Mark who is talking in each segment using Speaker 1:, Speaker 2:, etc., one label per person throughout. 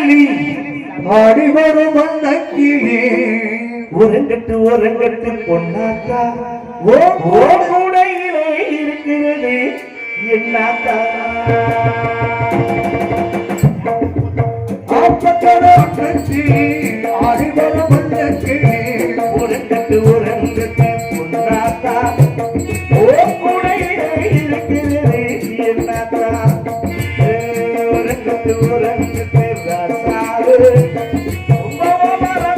Speaker 1: கிளி
Speaker 2: ஆடி வரும் வந்த கிளி
Speaker 1: உறங்கட்டு உறங்கட்டு பொன்னாக்கா
Speaker 2: ஓ
Speaker 1: கூடையிலே இருக்கிறது
Speaker 2: என்னாக்கா ஆடி வந்த கிளி
Speaker 1: உறங்கட்டு உறங்கட்டு
Speaker 2: ரொம்ப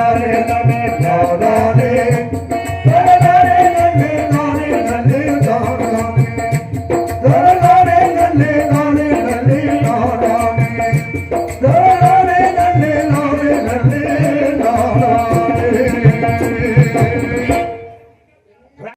Speaker 2: ಕಣ್ಣೇನ